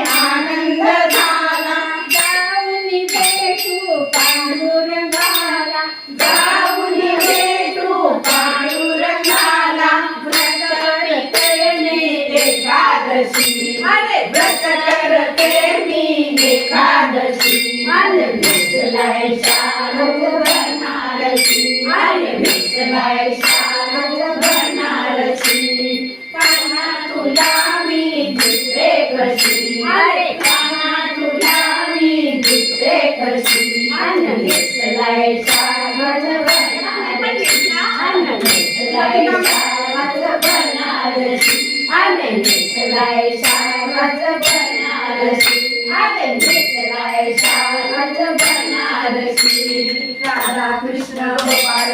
आनंद झाला. भेटू पांडू कशी अरे काना तुला मी दुसरे कशी अन्न नेसलायच्या मजबनारशी अन्न नेसलायच्या राधा कृष्ण गोपाल